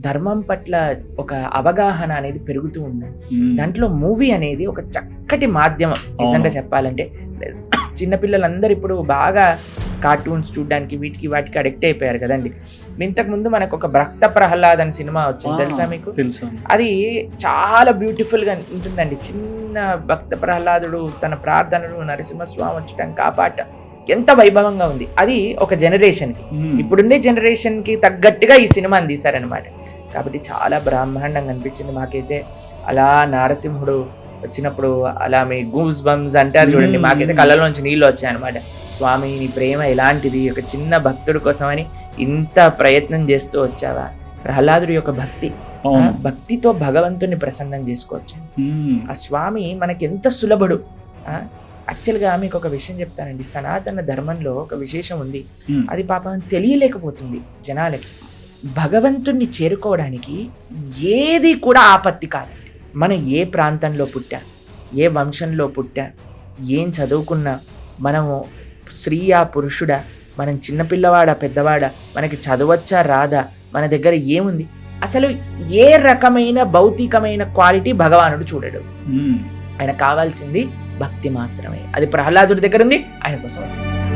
ధర్మం పట్ల ఒక అవగాహన అనేది పెరుగుతూ ఉంది. దాంట్లో మూవీ అనేది ఒక చక్కటి మాధ్యమం. నిజంగా చెప్పాలంటే చిన్నపిల్లలందరూ ఇప్పుడు బాగా కార్టూన్స్ చూడడానికి వీటికి వాటికి అడిక్ట్ అయిపోయారు కదండి. ఇంతకు ముందు మనకు ఒక భక్త ప్రహ్లాద్ అని సినిమా వచ్చింది. తెలుసా మీకు? తెలుసా. అది చాలా బ్యూటిఫుల్గా ఉంటుందండి. చిన్న భక్త ప్రహ్లాదుడు తన ప్రార్థనలు నరసింహస్వామి వచ్చటం కాపాట. ఎంత వైభవంగా ఉంది. అది ఒక జనరేషన్. ఇప్పుడుండే జనరేషన్కి తగ్గట్టుగా ఈ సినిమాని తీశారనమాట కాబట్టి చాలా బ్రహ్మాండంగా అనిపించింది మాకైతే. అలా నారసింహుడు వచ్చినప్పుడు అలా మీ గూస్ బంస్ అంటారు చూడండి. మాకైతే కళ్ళలోంచి నీళ్ళు వచ్చాయన్నమాట. స్వామి నీ ప్రేమ ఎలాంటిది? ఒక చిన్న భక్తుడి కోసమని ఇంత ప్రయత్నం చేస్తూ వచ్చావా? ప్రహ్లాదుడి యొక్క భక్తి భక్తితో భగవంతుని ప్రసన్నం చేసుకోవచ్చు. ఆ స్వామి మనకి ఎంత సులభుడు యాక్చువల్గా మీకు ఒక విషయం చెప్తానండి. సనాతన ధర్మంలో ఒక విశేషం ఉంది. అది పాపం తెలియలేకపోతుంది జనాలకి. భగవంతుణ్ణి చేరుకోవడానికి ఏది కూడా ఆపత్తి కాదు. మనం ఏ ప్రాంతంలో పుట్టా ఏ వంశంలో పుట్టా ఏం చదువుకున్నా మనము స్త్రీయా పురుషుడా మనం చిన్నపిల్లవాడా పెద్దవాడా మనకి చదవచ్చా రాదా మన దగ్గర ఏముంది? అసలు ఏ రకమైన భౌతికమైన క్వాలిటీ భగవానుడు చూడడు. ఆయన కావాల్సింది భక్తి మాత్రమే. అది ప్రహ్లాదుడి దగ్గర ఉంది ఆయన కోసం వచ్చేసింది.